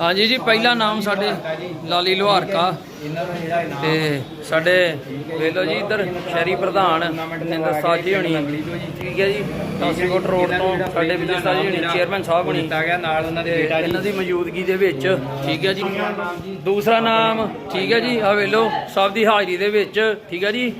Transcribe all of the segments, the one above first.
ਹਾਂਜੀ ਜੀ, ਪਹਿਲਾ ਨਾਮ ਸਾਡੇ ਲਾਲੀ ਲੋਹਾਰਕਾ ਤੇ ਸਾਡੇ ਵੇਲੋ ਜੀ, ਇੱਧਰ ਸ਼ਹਿਰੀ ਪ੍ਰਧਾਨ ਨਿੰਦਰ ਸਾਜੀ ਹੋਣੀ। ਠੀਕ ਹੈ ਜੀ ਟਾਸੀਕੋਟ ਰੋਡ ਤੋਂ ਸਾਡੇ ਵਿਜੇ ਸਾਜੀ ਹੋਣੀ, ਚੇਅਰਮੈਨ ਸਾਹਿਬ ਹੋਣੀ। ਗਿਆ ਨਾਲ ਉਹਨਾਂ ਦੇ ਇਹਨਾਂ ਦੀ ਮੌਜੂਦਗੀ ਦੇ ਵਿੱਚ, ਠੀਕ ਹੈ ਜੀ। ਦੂਸਰਾ ਨਾਮ, ਠੀਕ ਹੈ ਜੀ ਆ ਵੇਲੋ ਸਭ ਦੀ ਹਾਜ਼ਰੀ ਦੇ ਵਿੱਚ, ਠੀਕ ਹੈ ਜੀ।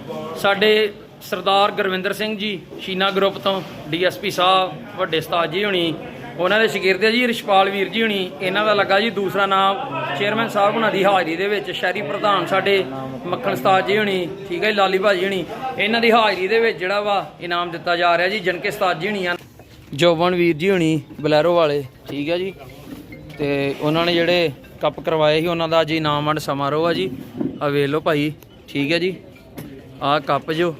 ਸਾਡੇ ਸਰਦਾਰ ਗੁਰਵਿੰਦਰ ਸਿੰਘ ਜੀ, ਸ਼ੀਨਾ ਗਰੁੱਪ ਤੋਂ ਡੀਐਸਪੀ ਸਾਹਿਬ, ਵੱਡੇ ਸਤਾਜ ਜੀ ਹੋਣੀ। ਉਹਨਾਂ ਦੇ ਸ਼ਾਗਿਰਦ ਆ ਜੀ, ਰਿਸ਼ਪਾਲ ਵੀਰ ਜੀ ਹੋਣੀ। ਇਹਨਾਂ ਦਾ ਲੱਗਾ ਜੀ ਦੂਸਰਾ ਨਾਮ ਚੇਅਰਮੈਨ ਸਾਹਿਬ ਉਹਨਾਂ ਦੀ ਹਾਜ਼ਰੀ ਦੇ ਵਿੱਚ, ਸ਼ਹਿਰੀ ਪ੍ਰਧਾਨ ਸਾਡੇ ਮੱਖਣ ਸਤਾਜ ਜੀ ਹੋਣੀ, ਠੀਕ ਹੈ ਜੀ, ਲਾਲੀ ਭਾਜੀ ਹੋਣੀ। ਇਹਨਾਂ ਦੀ ਹਾਜ਼ਰੀ ਦੇ ਵਿੱਚ ਜਿਹੜਾ ਵਾ ਇਨਾਮ ਦਿੱਤਾ ਜਾ ਰਿਹਾ ਜੀ, ਜਨਕੇ ਸਤਾਜ ਜੀ ਹੋਣੀ ਆ ਜੋਬਨ ਵੀਰ ਜੀ ਹੋਣੀ, ਬਲੈਰੋ ਵਾਲੇ, ਠੀਕ ਹੈ ਜੀ। ਤੇ ਉਹਨਾਂ ਨੇ ਜਿਹੜੇ ਕੱਪ ਕਰਵਾਏ ਸੀ, ਉਹਨਾਂ ਦਾ ਜੀ ਇਨਾਮ ਵੰਡ ਸਮਾਰੋਹ ਆ ਜੀ। ਆ ਵੇਖ ਲਓ ਭਾਈ, ਠੀਕ ਹੈ ਜੀ। ਆਹ ਕੱਪ ਜੋ।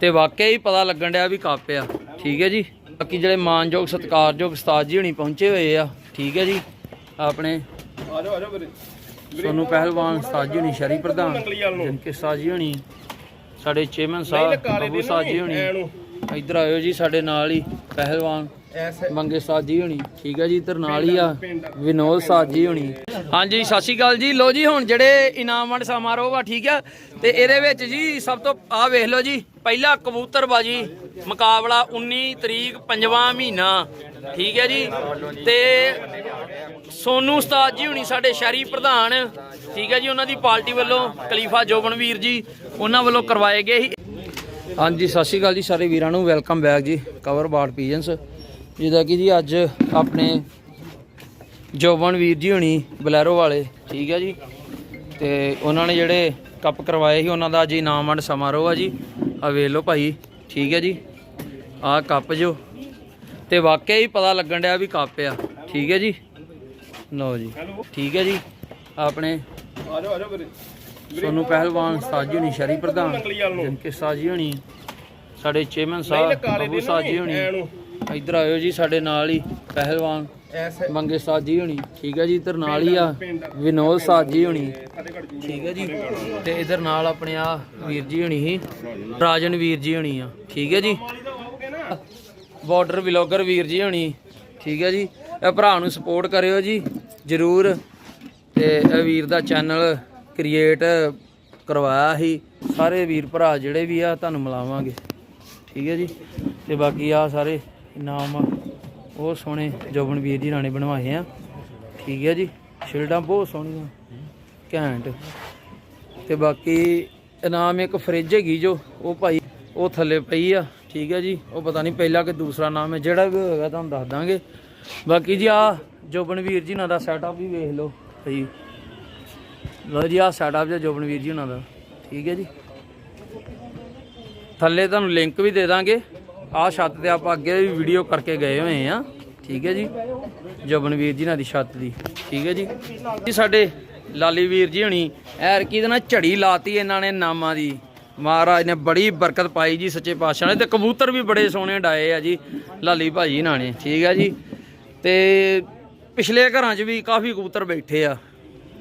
ਤੇ ਵਾਕਿਆ ਹੀ ਪਤਾ ਲੱਗਣ ਡਿਆ ਵੀ ਕੱਪ ਆ, ਠੀਕ ਹੈ ਜੀ। ਬਾਕੀ ਜਿਹੜੇ ਮਾਨਯੋਗ ਸਤਿਕਾਰਯੋਗ ਉਸਤਾਦ ਜੀ ਹੁਣੀ ਪਹੁੰਚੇ ਹੋਏ ਆ ਠੀਕ ਹੈ ਜੀ ਆਪਣੇ ਆ ਜਾਓ ਆ ਜਾਓ ਵੀਰੇ ਸੋਨੂੰ ਪਹਿਲਵਾਨ ਉਸਤਾਦ ਜੀ ਹੁਣੀ ਸ਼ਹਿਰੀ ਪ੍ਰਧਾਨ। ਜਿਨਕੇ ਉਸਤਾਦ ਜੀ ਹੁਣੀ ਸਾਡੇ ਚੇਅਰਮੈਨ ਸਾਹਿਬ ਬਾਬੂ ਉਸਤਾਦ ਜੀ ਹੁਣੀ। ਇੱਧਰ ਆਇਓ ਜੀ ਸਾਡੇ ਨਾਲ ਹੀ ਪਹਿਲਵਾਨ ਮੰਗੇ ਸਾਜ ਜੀ ਹੋਣੀ ਠੀਕ ਹੈ ਜੀ ਇੱਧਰ ਨਾਲ ਹੀ ਆ ਵਿਨੋਦ ਸਾਜ ਜੀ ਹੋਣੀ। ਹਾਂਜੀ, ਸਤਿ ਸ਼੍ਰੀ ਅਕਾਲ ਜੀ। ਲੋ ਜੀ, ਹੁਣ ਜਿਹੜੇ ਇਨਾਮ ਵੰਡ ਸਮਾਰੋਹ ਆ, ਠੀਕ ਆ? ਤੇ ਇਹਦੇ ਵਿੱਚ ਜੀ, ਸਭ ਤੋਂ ਆ ਵੇਖ ਲਓ ਜੀ, ਪਹਿਲਾ ਕਬੂਤਰਬਾਜੀ, ਮੁਕਾਬਲਾ 19 ਤਰੀਕ 5ਵਾਂ ਮਹੀਨਾ, ਠੀਕ ਹੈ ਜੀ? ਤੇ ਸੋਨੂ ਉਸਤਾਦ ਜੀ ਹੁਣੀ ਸਾਡੇ ਸ਼ਹਿਰੀ ਪ੍ਰਧਾਨ, ਠੀਕ ਹੈ ਜੀ, ਉਹਨਾਂ ਦੀ ਪਾਰਟੀ ਵੱਲੋਂ ਖਲੀਫਾ ਜੋਬਨਵੀਰ ਜੀ, ਉਹਨਾਂ ਵੱਲੋਂ ਕਰਵਾਏ ਗਏ ਸੀ। ਹਾਂਜੀ, ਸਤਿ ਸ਼੍ਰੀ ਅਕਾਲ ਜੀ, ਸਾਰੇ ਵੀਰਾਂ ਨੂੰ ਵੈਲਕਮ ਬੈਕ ਜੀ, ਕਵਰ ਬਾਰਡ ਪੀਜਨਸ ਜਿਹਦਾ ਕਿ ਜੀ ਅੱਜ ਆਪਣੇ ਜੋਬਨ ਵੀਰ ਜੀ ਹੋਣੀ ਬਲੈਰੋ ਵਾਲੇ ਠੀਕ ਹੈ ਜੀ। ਤੇ ਉਹਨਾਂ ਨੇ ਜਿਹੜੇ ਕੱਪ ਕਰਵਾਏ ਸੀ ਉਹਨਾਂ ਦਾ ਅੱਜ ਇਨਾਮ ਵੰਡ ਸਮਾਰੋਹ ਆ ਜੀ। ਆ ਵੇਖ ਲਓ ਭਾਈ ਠੀਕ ਹੈ ਜੀ। ਆਹ ਕੱਪ ਜੋ। ਤੇ ਵਾਕਿਆ ਹੀ ਪਤਾ ਲੱਗਣ ਡਿਆ ਵੀ ਕੱਪ ਆ ਠੀਕ ਹੈ ਜੀ। ਲਓ ਜੀ ਠੀਕ ਹੈ ਜੀ। ਆਪਣੇ ਆ ਜਾਓ ਆ ਜਾਓ ਵੀਰੇ ਸੋਨੂੰ ਪਹਿਲਵਾਨ ਸਾਜੀ ਹੋਣੀ ਸ਼ਹਿਰੀ ਪ੍ਰਧਾਨ ਜਿਨਕੇ ਸਾਜੀ ਹੋਣੀ ਸਾਡੇ ਚੇਅਰਮੈਨ ਸਾਹਿਬ ਬਾਬੂ ਸਾਜੀ ਹੋਣੀ। ਇੱਧਰ ਆਇਓ ਜੀ ਸਾਡੇ ਨਾਲ ਹੀ ਪਹਿਲਵਾਨ ਐਸੇ ਸਾਧ ਜੀ ਹੋਣੀ। ਠੀਕ ਹੈ ਜੀ, ਇੱਧਰ ਨਾਲ ਹੀ ਆ ਵਿਨੋਦ ਸਾਧ ਜੀ ਹੋਣੀ। ਠੀਕ ਹੈ ਜੀ, ਤੇ ਇੱਧਰ ਨਾਲ ਆਪਣੇ ਆ ਵੀਰ ਜੀ ਹੋਣੀ ਸੀ, ਰਾਜਨ ਵੀਰ ਜੀ ਹੋਣੀ ਆ। ਠੀਕ ਹੈ ਜੀ। ਬਾਰਡਰ ਵਲੌਗਰ ਵੀਰ ਜੀ ਹੋਣੀ। ਠੀਕ ਹੈ ਜੀ, ਇਹ ਭਰਾ ਨੂੰ ਸਪੋਰਟ ਕਰਿਓ ਜੀ, ਜਰੂਰ। ਤੇ ਇਹ ਵੀਰ ਦਾ ਚੈਨਲ ਕ੍ਰੀਏਟ ਕਰਵਾਇਆ ਸੀ। ਸਾਰੇ ਵੀਰ ਭਰਾ ਜਿਹੜੇ ਵੀ ਆ, ਤੁਹਾਨੂੰ ਮਿਲਾਵਾਂਗੇ। ਠੀਕ ਹੈ ਜੀ, ਤੇ ਬਾਕੀ ਆ ਸਾਰੇ ਇਨਾਮ ਉਹ ਸੋਹਣੇ ਜੋਬਨ ਵੀਰ ਜੀ ਰਾਣੇ ਬਣਵਾਏ ਆ। ਠੀਕ ਹੈ ਜੀ, ਸ਼ਿਲਡਾਂ ਬਹੁਤ ਸੋਹਣੀਆਂ, ਘੈਂਟ। ਤੇ ਬਾਕੀ ਇਨਾਮ ਇੱਕ ਫ੍ਰਿਜ ਹੈਗੀ ਜੋ, ਉਹ ਭਾਈ, ਉਹ ਥੱਲੇ ਪਈ ਆ। ਠੀਕ ਹੈ ਜੀ, ਉਹ ਪਤਾ ਨਹੀਂ ਪਹਿਲਾ ਕਿ ਦੂਸਰਾ ਨਾਮ ਹੈ, ਜਿਹੜਾ ਵੀ ਹੋਏਗਾ ਤੁਹਾਨੂੰ ਦੱਸ ਦਾਂਗੇ। ਬਾਕੀ ਜੀ ਆ ਜੋਬਨ ਵੀਰ ਜੀ ਨਾਲ ਦਾ ਸੈਟਅਪ ਵੀ ਵੇਖ ਲਓ ਭਾਈ। ਲਓ ਜੀ, ਆ ਸੈਟਅਪ ਜੇ ਜੋਬਨ ਵੀਰ ਜੀ ਉਹਨਾਂ ਦਾ। ਠੀਕ ਹੈ ਜੀ। ਥੱਲੇ ਤੁਹਾਨੂੰ ਲਿੰਕ ਵੀ ਦੇ ਦਾਂਗੇ। ਆਹ ਛੱਤ ਤੇ ਆਪਾਂ ਅੱਗੇ ਵੀ ਵੀਡੀਓ ਕਰਕੇ ਗਏ ਹੋਏ ਆ। ਠੀਕ ਹੈ ਜੀ? ਜੋਬਨਵੀਰ ਜੀ ਨਾਲ ਦੀ ਛੱਤ ਦੀ। ਠੀਕ ਹੈ ਜੀ? ਜੀ ਸਾਡੇ ਲਾਲੀ ਵੀਰ ਜੀ ਹਣੀ ਐਰ ਕੀ ਦੇ ਨਾਲ ਝੜੀ ਲਾਤੀ ਇਹਨਾਂ ਨੇ ਨਾਮਾਂ ਦੀ। ਮਹਾਰਾਜ ਨੇ ਬੜੀ ਬਰਕਤ ਪਾਈ ਜੀ ਸੱਚੇ ਪਾਤਸ਼ਾਹ ਨੇ ਤੇ ਕਬੂਤਰ ਵੀ ਬੜੇ ਸੋਹਣੇ ਡਾਏ ਆ ਜੀ, ਲਾਲੀ ਭਾਜੀ ਇਹਨਾਂ ਨੇ। ਠੀਕ ਹੈ ਜੀ? ਤੇ ਪਿਛਲੇ ਘਰਾਂ 'ਚ ਵੀ ਕਾਫੀ ਕਬੂਤਰ ਬੈਠੇ ਆ।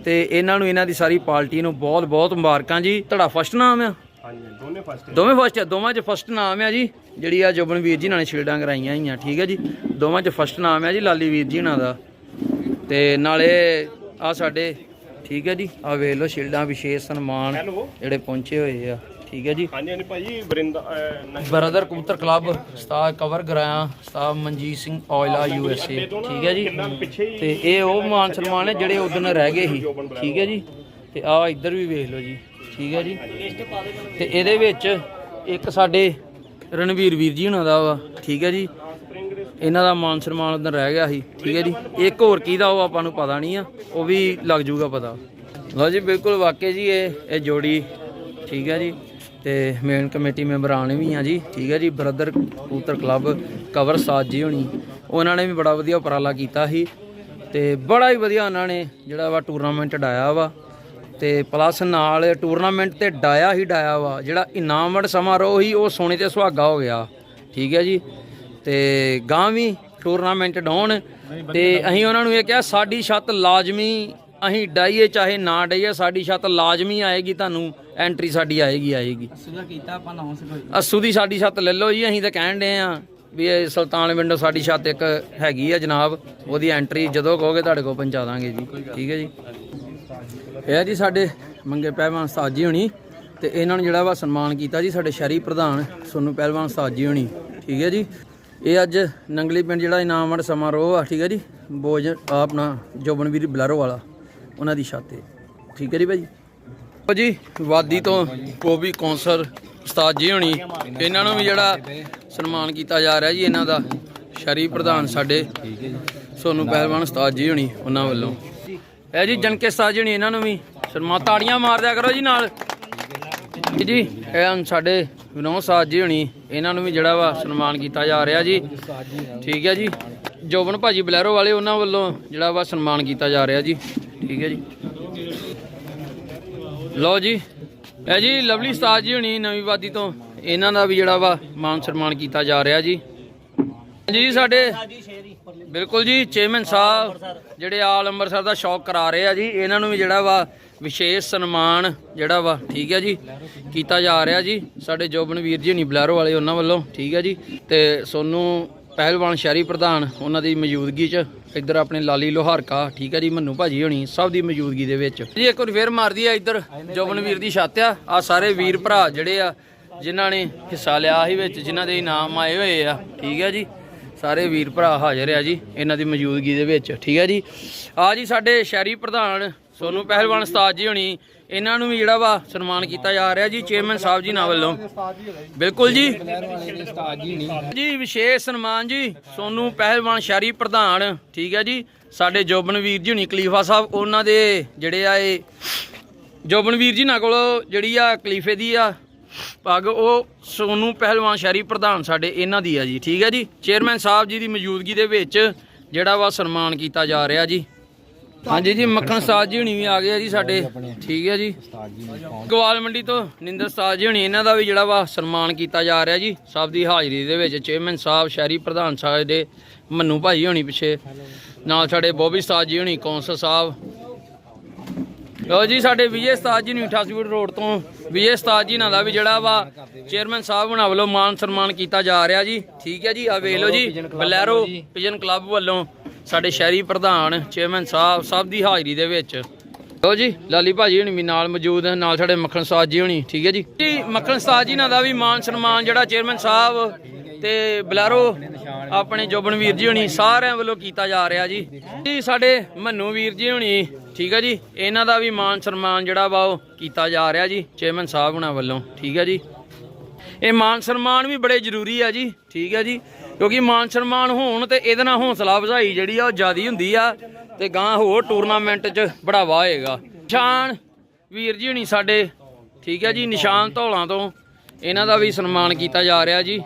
ਤੇ ਇਹਨਾਂ ਨੂੰ ਇਹਨਾਂ ਦੀ ਸਾਰੀ ਪਾਰਟੀ ਨੂੰ ਬਹੁਤ ਬਹੁਤ ਮੁਬਾਰਕਾਂ ਜੀ। ਤੁਹਾਡਾ ਫਸਟ ਨਾਮ ਆ? ਹਾਂਜੀ ਦੋਨੇ ਫਸਟ ਦੋਵੇਂ ਫਸਟ ਦੋਵਾਂ 'ਚ ਫਸਟ ਨਾਮ ਆ ਜੀ ਜਿਹੜੀ ਆ ਜੋਬਨ ਵੀਰ ਜੀ ਨਾਲ ਸ਼ੀਲਡਾਂ ਕਰਾਈਆਂ ਹੋਈਆਂ ਠੀਕ ਹੈ ਜੀ। ਦੋਵਾਂ 'ਚ ਫਸਟ ਨਾਮ ਆ ਜੀ ਲਾਲੀ ਵੀਰ ਜੀ ਨਾਲ ਦਾ। ਤੇ ਨਾਲੇ ਆ ਸਾਡੇ ਠੀਕ ਹੈ ਜੀ ਆ ਵੇਖ ਲਓ ਸ਼ੀਲਡਾਂ ਵਿਸ਼ੇਸ਼ ਸਨਮਾਨ ਹੈਲੋ ਜਿਹੜੇ ਪਹੁੰਚੇ ਹੋਏ ਆ ਠੀਕ ਹੈ ਜੀ। ਹਾਂਜੀ ਹਾਂਜੀ ਭਾਜੀ ਬਰਿੰਦਾ ਅਹ, ਨਹੀਂ ਬ੍ਰਦਰ ਕਬੂਤਰ ਕਲੱਬ ਸਟਾਰ ਕਵਰ ਗਰਾਇਆ ਸਟਾਰ ਮਨਜੀਤ ਸਿੰਘ ਆਇਲਾ ਯੂ ਐਸ ਏ ਠੀਕ ਹੈ ਜੀ। ਪਿੱਛੇ ਹੀ ਤੇ ਇਹ ਉਹ ਮਾਨ ਸਨਮਾਨ ਨੇ ਜਿਹੜੇ ਉਦੋਂ ਰਹਿ ਗਏ ਸੀ ਠੀਕ ਹੈ ਜੀ। ਤੇ ਆ ਇੱਧਰ ਵੀ ਵੇਖ ਲਓ ਜੀ ਠੀਕ ਹੈ ਜੀ। ਤੇ ਇਹਦੇ ਵਿੱਚ ਇੱਕ ਸਾਡੇ ਰਣਵੀਰ ਵੀਰ ਜੀ ਹੁਣਾਂ ਦਾ ਵਾ, ਠੀਕ ਹੈ ਜੀ। ਇਹਨਾਂ ਦਾ ਮਾਨ ਸਨਮਾਨ ਉਦੋਂ ਰਹਿ ਗਿਆ ਸੀ, ਠੀਕ ਹੈ ਜੀ। ਇੱਕ ਹੋਰ ਕੀ ਦਾ ਉਹ ਆਪਾਂ ਨੂੰ ਪਤਾ ਨਹੀਂ ਆ, ਉਹ ਵੀ ਲੱਗ ਜੂਗਾ ਪਤਾ। ਲਓ ਜੀ, ਬਿਲਕੁਲ ਵਾਕਿਆ ਜੀ ਇਹ ਇਹ ਜੋੜੀ, ਠੀਕ ਹੈ ਜੀ। ਤੇ ਮੇਨ ਕਮੇਟੀ ਮੈਂਬਰਾਂ ਵੀ ਆ ਜੀ, ਠੀਕ ਹੈ ਜੀ। ਬ੍ਰਦਰ ਕਬੂਤਰ ਕਲੱਬ ਕਵਰ ਸਾਜ ਜੀ ਹੋਣੀ, ਉਹਨਾਂ ਨੇ ਵੀ ਬੜਾ ਵਧੀਆ ਉਪਰਾਲਾ ਕੀਤਾ ਸੀ। ਤੇ ਬੜਾ ਹੀ ਵਧੀਆ ਉਹਨਾਂ ਨੇ ਜਿਹੜਾ ਵਾ ਟੂਰਨਾਮੈਂਟ ਡਾਇਆ ਵਾ। ਤੇ ਪਲੱਸ ਨਾਲ ਟੂਰਨਾਮੈਂਟ ਤੇ ਡਾਇਆ ਹੀ ਡਾਇਆ ਵਾ ਜਿਹੜਾ ਇਨਾਮ ਵੰਡ ਸਮਾਰੋਹ ਹੀ ਉਹ ਸੋਨੇ ਤੇ ਸੁਹਾਗਾ ਹੋ ਗਿਆ। ਠੀਕ ਹੈ ਜੀ? ਤੇ ਗਾਂ ਵੀ ਟੂਰਨਾਮੈਂਟ ਡਾਉਣ। ਤੇ ਅਸੀਂ ਉਹਨਾਂ ਨੂੰ ਇਹ ਕਿਹਾ ਸਾਡੀ ਛੱਤ ਲਾਜ਼ਮੀ ਅਸੀਂ ਡਾਈਏ ਚਾਹੇ ਨਾ ਡਾਈਏ ਸਾਡੀ ਛੱਤ ਲਾਜ਼ਮੀ ਆਏਗੀ ਤੁਹਾਨੂੰ ਐਂਟਰੀ ਸਾਡੀ ਆਏਗੀ ਆਏਗੀ। ਸੁਦਾ ਕੀਤਾ ਆਪਾਂ ਨਾ ਕੋਈ ਅਸੂ ਦੀ ਸਾਡੀ ਛੱਤ ਲੈ ਲਓ ਜੀ ਅਸੀਂ ਤਾਂ ਕਹਿਣ ਦੇ ਆ ਵੀ ਇਹ ਸੁਲਤਾਨ ਵਿੰਡੋ ਸਾਡੀ ਛੱਤ ਇੱਕ ਹੈਗੀ ਆ ਜਨਾਬ ਉਹਦੀ ਐਂਟਰੀ ਜਦੋਂ ਕਹੋਗੇ ਤੁਹਾਡੇ ਕੋਲ ਪਹੁੰਚਾ ਦਾਂਗੇ ਜੀ। ਠੀਕ ਹੈ ਜੀ? ਇਹ ਜੀ ਸਾਡੇ ਮੰਗੇ ਪਹਿਲਵਾਨ ਉਸਤਾਦ ਜੀ ਹੋਣੀ ਤੇ ਇਹਨਾਂ ਨੂੰ ਜਿਹੜਾ ਵਾ ਸਨਮਾਨ ਕੀਤਾ ਜੀ ਸਾਡੇ ਸ਼ਹਿਰੀ ਪ੍ਰਧਾਨ ਸੋਨੂ ਪਹਿਲਵਾਨ ਉਸਤਾਦ ਜੀ ਹੋਣੀ, ਠੀਕ ਹੈ ਜੀ। ਇਹ ਅੱਜ ਨੰਗਲੀ ਪਿੰਡ ਜਿਹੜਾ ਇਨਾਮ ਵੰਡ ਸਮਾਰੋਹ ਆ, ਠੀਕ ਹੈ ਜੀ। ਬੋਜ ਆਪਣਾ ਜੋਬਨਵੀਰ ਬਲਾਰੋ ਵਾਲਾ, ਉਹਨਾਂ ਦੀ ਛੱਤ ਤੇ, ਠੀਕ ਹੈ ਜੀ ਭਾਜੀ ਲਓ ਜੀ, ਵਾਦੀ ਤੋਂ ਕੋਬੀ ਕੌਂਸਲ ਉਸਤਾਦ ਜੀ ਹੋਣੀ, ਇਹਨਾਂ ਨੂੰ ਵੀ ਜਿਹੜਾ ਸਨਮਾਨ ਕੀਤਾ ਜਾ ਰਿਹਾ ਜੀ, ਇਹਨਾਂ ਦਾ ਸ਼ਹਿਰੀ ਪ੍ਰਧਾਨ ਸਾਡੇ ਸੋਨੂ ਪਹਿਲਵਾਨ ਉਸਤਾਦ ਜੀ ਹੋਣੀ, ਉਹਨਾਂ ਵੱਲੋਂ। ਇਹ ਜੀ ਜਨਕੇ ਉਸਤਾਦ ਹੋਣੀ ਇਹਨਾਂ ਨੂੰ ਵੀ। ਸਨਮਾਨ ਤਾੜੀਆਂ ਮਾਰ ਦਿਆ ਕਰੋ ਜੀ ਨਾਲ। ਜੀ, ਇਹ ਹਨ ਸਾਡੇ ਵਿਨੋਦ ਉਸਤਾਦ ਜੀ ਹੋਣੀ, ਇਹਨਾਂ ਨੂੰ ਵੀ ਜਿਹੜਾ ਵਾ ਸਨਮਾਨ ਕੀਤਾ ਜਾ ਰਿਹਾ ਜੀ। ਠੀਕ ਹੈ ਜੀ। ਜੋਬਨ ਭਾਜੀ ਬਲੈਰੋ ਵਾਲੇ ਉਹਨਾਂ ਵੱਲੋਂ ਜਿਹੜਾ ਵਾ ਸਨਮਾਨ ਕੀਤਾ ਜਾ ਰਿਹਾ ਜੀ। ਠੀਕ ਹੈ ਜੀ। ਲਓ ਜੀ, ਇਹ ਜੀ ਲਵਲੀ ਉਸਤਾਦ ਜੀ ਹੋਣੀ ਨਵੀਂ ਵਾਦੀ ਤੋਂ, ਇਹਨਾਂ ਦਾ ਵੀ ਜਿਹੜਾ ਵਾ ਮਾਨ ਸਨਮਾਨ ਕੀਤਾ ਜਾ ਰਿਹਾ ਜੀ। ਜੀ ਸਾਡੇ ਬਿਲਕੁਲ ਜੀ, ਚੇਅਰਮੈਨ ਸਾਹਿਬ ਜਿਹੜੇ ਆਲ ਅੰਮ੍ਰਿਤਸਰ ਦਾ ਸ਼ੌਕ ਕਰਾ ਰਹੇ ਆ ਜੀ, ਇਹਨਾਂ ਨੂੰ ਵੀ ਜਿਹੜਾ ਵਾ ਵਿਸ਼ੇਸ਼ ਸਨਮਾਨ ਜਿਹੜਾ ਵਾ, ਠੀਕ ਹੈ ਜੀ, ਕੀਤਾ ਜਾ ਰਿਹਾ ਜੀ। ਸਾਡੇ ਜੋਬਨ ਵੀਰ ਜੀ ਹੁਣੀ ਬਲੈਰੋ ਵਾਲੇ ਉਹਨਾਂ ਵੱਲੋਂ, ਠੀਕ ਹੈ ਜੀ। ਤੇ ਸੋਨੂੰ ਪਹਿਲਵਾਨ ਸ਼ਹਿਰੀ ਪ੍ਰਧਾਨ, ਉਹਨਾਂ ਦੀ ਮੌਜੂਦਗੀ 'ਚ ਇੱਧਰ ਆਪਣੇ ਲਾਲੀ ਲੋਹਾਰਕਾ, ਠੀਕ ਹੈ ਜੀ, ਮੰਨੂ ਭਾਜੀ ਹੋਣੀ, ਸਭ ਦੀ ਮੌਜੂਦਗੀ ਦੇ ਵਿੱਚ। ਜੀ, ਇੱਕ ਵਾਰ ਫੇਰ ਮਾਰਦੀ ਆ ਇੱਧਰ, ਜੋਬਨ ਵੀਰ ਦੀ ਛੱਤ ਆ ਆ ਸਾਰੇ ਵੀਰ ਭਰਾ ਜਿਹੜੇ ਆ, ਜਿਨ੍ਹਾਂ ਨੇ ਹਿੱਸਾ ਲਿਆ ਸੀ ਵਿੱਚ, ਜਿਨ੍ਹਾਂ ਦੇ ਇਨਾਮ ਆਏ ਹੋਏ ਆ, ਠੀਕ ਹੈ ਜੀ। ਸਾਰੇ ਵੀਰ ਭਰਾ ਹਾਜ਼ਰ ਆ ਜੀ ਇਹਨਾਂ ਦੀ ਮੌਜੂਦਗੀ ਦੇ ਵਿੱਚ, ਠੀਕ ਹੈ ਜੀ? ਆ ਜੀ ਸਾਡੇ ਸ਼ਹਿਰੀ ਪ੍ਰਧਾਨ ਸੋਨੂੰ ਪਹਿਲਵਾਨ ਉਸਤਾਦ ਜੀ ਹੋਣੀ, ਇਹਨਾਂ ਨੂੰ ਵੀ ਜਿਹੜਾ ਵਾ ਸਨਮਾਨ ਕੀਤਾ ਜਾ ਰਿਹਾ ਜੀ, ਚੇਅਰਮੈਨ ਸਾਹਿਬ ਜੀ ਨਾਲ ਵੱਲੋਂ। ਬਿਲਕੁਲ ਜੀ। ਜੀ, ਵਿਸ਼ੇਸ਼ ਸਨਮਾਨ ਜੀ ਸੋਨੂੰ ਪਹਿਲਵਾਨ ਸ਼ਹਿਰੀ ਪ੍ਰਧਾਨ, ਠੀਕ ਹੈ ਜੀ? ਸਾਡੇ ਜੋਬਨ ਵੀਰ ਜੀ ਹੋਣੀ, ਕਲੀਫਾ ਸਾਹਿਬ, ਉਹਨਾਂ ਦੇ ਜਿਹੜੇ ਆ ਇਹ, ਜੋਬਨ ਵੀਰ ਜੀ ਨਾਲ ਕੋਲ ਜਿਹੜੀ ਆ ਕਲੀਫੇ ਦੀ ਆ ਪੱਗ ਉਹ ਸੋਨੂੰ ਪਹਿਲਵਾਨ ਸ਼ਹਿਰੀ ਪ੍ਰਧਾਨ ਸਾਡੇ ਇਹਨਾਂ ਦੀ ਆ ਜੀ, ਠੀਕ ਹੈ ਜੀ? ਚੇਅਰਮੈਨ ਸਾਹਿਬ ਜੀ ਦੀ ਮੌਜੂਦਗੀ ਦੇ ਵਿੱਚ ਜਿਹੜਾ ਵਾ ਸਨਮਾਨ ਕੀਤਾ ਜਾ ਰਿਹਾ ਜੀ। ਹਾਂਜੀ ਜੀ, ਮੱਖਣ ਸਾਜ ਜੀ ਹੁਣੀ ਵੀ ਆ ਗਏ ਆ ਜੀ ਸਾਡੇ, ਠੀਕ ਹੈ ਜੀ। ਗਵਾਲ ਮੰਡੀ ਤੋਂ ਨਿੰਦਰ ਸਾਜ ਜੀ ਹੁਣੀ, ਇਹਨਾਂ ਦਾ ਵੀ ਜਿਹੜਾ ਵਾ ਸਨਮਾਨ ਕੀਤਾ ਜਾ ਰਿਹਾ ਜੀ। ਸਭ ਦੀ ਹਾਜ਼ਰੀ ਦੇ ਵਿੱਚ ਚੇਅਰਮੈਨ ਸਾਹਿਬ, ਸ਼ਹਿਰੀ ਪ੍ਰਧਾਨ ਸਾਹਿਬ ਦੇ, ਮੰਨੂ ਭਾਈ ਹੋਣੀ ਪਿੱਛੇ। ਨਾਲ ਸਾਡੇ ਬੋਬੀ ਸਾਜ ਜੀ ਹੁਣੀ, ਕੌਂਸਲ ਸਾਹਿਬ ਲੋ ਜੀ ਸਾਡੇ ਵਿਜੇ ਉਸਤਾਦ ਜੀ ਨੂੰ 88 ਫੁੱਟ ਰੋਡ ਤੋਂ ਵਿਜੇ ਉਸਤਾਦ ਜੀ ਨਾਲ ਦਾ ਵੀ ਜਿਹੜਾ ਵਾ ਚੇਅਰਮੈਨ ਸਾਹਿਬ ਹੁਣਾਂ ਵੱਲੋਂ ਮਾਨ ਸਨਮਾਨ ਕੀਤਾ ਜਾ ਰਿਹਾ ਜੀ। ਠੀਕ ਹੈ ਜੀ ਆ ਵੇਖ ਲਓ ਜੀ ਬਲੈਰੋ ਪਿਜਨ ਕਲੱਬ ਵੱਲੋਂ ਸਾਡੇ ਸ਼ਹਿਰੀ ਪ੍ਰਧਾਨ ਚੇਅਰਮੈਨ ਸਾਹਿਬ ਸਭ ਦੀ ਹਾਜ਼ਰੀ ਦੇ ਵਿੱਚ। ਲੋ ਜੀ ਲਾਲੀ ਭਾਜੀ ਹੁਣੀ ਵੀ ਨਾਲ ਮੌਜੂਦ ਹੈ ਨਾਲ ਸਾਡੇ ਮੱਖਣ ਉਸਤਾਦ ਜੀ ਹੁਣੀ ਠੀਕ ਹੈ ਜੀ। ਜੀ ਮੱਖਣ ਉਸਤਾਦ ਜੀ ਨਾਲ ਦਾ ਵੀ ਮਾਨ ਸਨਮਾਨ ਜਿਹੜਾ ਚੇਅਰਮੈਨ ਸਾਹਿਬ ਤੇ ਬਲੈਰੋ, ਆਪਣੇ ਜੋਬਨ ਵੀਰ ਜੀ ਹੋਣੀ ਸਾਰਿਆਂ ਵੱਲੋਂ ਕੀਤਾ ਜਾ ਰਿਹਾ ਜੀ। ਜੀ, ਸਾਡੇ ਮੰਨੂ ਵੀਰ ਜੀ ਹੋਣੀ, ਠੀਕ ਹੈ ਜੀ? ਇਹਨਾਂ ਦਾ ਵੀ ਮਾਨ ਸਨਮਾਨ ਜਿਹੜਾ ਵਾ ਉਹ ਕੀਤਾ ਜਾ ਰਿਹਾ ਜੀ, ਚੇਅਰਮੈਨ ਸਾਹਿਬ ਹੁਣਾਂ ਵੱਲੋਂ, ਠੀਕ ਹੈ ਜੀ? ਇਹ ਮਾਨ ਸਨਮਾਨ ਵੀ ਬੜੇ ਜ਼ਰੂਰੀ ਆ ਜੀ, ਠੀਕ ਹੈ ਜੀ? ਕਿਉਂਕਿ ਮਾਨ ਸਨਮਾਨ ਹੋਣ ਤੇ ਇਹਦੇ ਨਾਲ ਹੌਸਲਾ ਵਧਾਈ ਜਿਹੜੀ ਆ ਉਹ ਜ਼ਿਆਦੀ ਹੁੰਦੀ ਆ, ਤੇ ਗਾਂ ਹੋਰ ਟੂਰਨਾਮੈਂਟ 'ਚ ਬੜਾਵਾ ਹੋਏਗਾ। ਨਿਸ਼ਾਨ ਵੀਰ ਜੀ ਹੁਣੀ ਸਾਡੇ, ਠੀਕ ਹੈ ਜੀ? ਨਿਸ਼ਾਨ ਧੌਲਾਂ ਤੋਂ ਇਹਨਾਂ ਦਾ ਵੀ ਸਨਮਾਨ ਕੀਤਾ ਜਾ ਰਿਹਾ ਜੀ।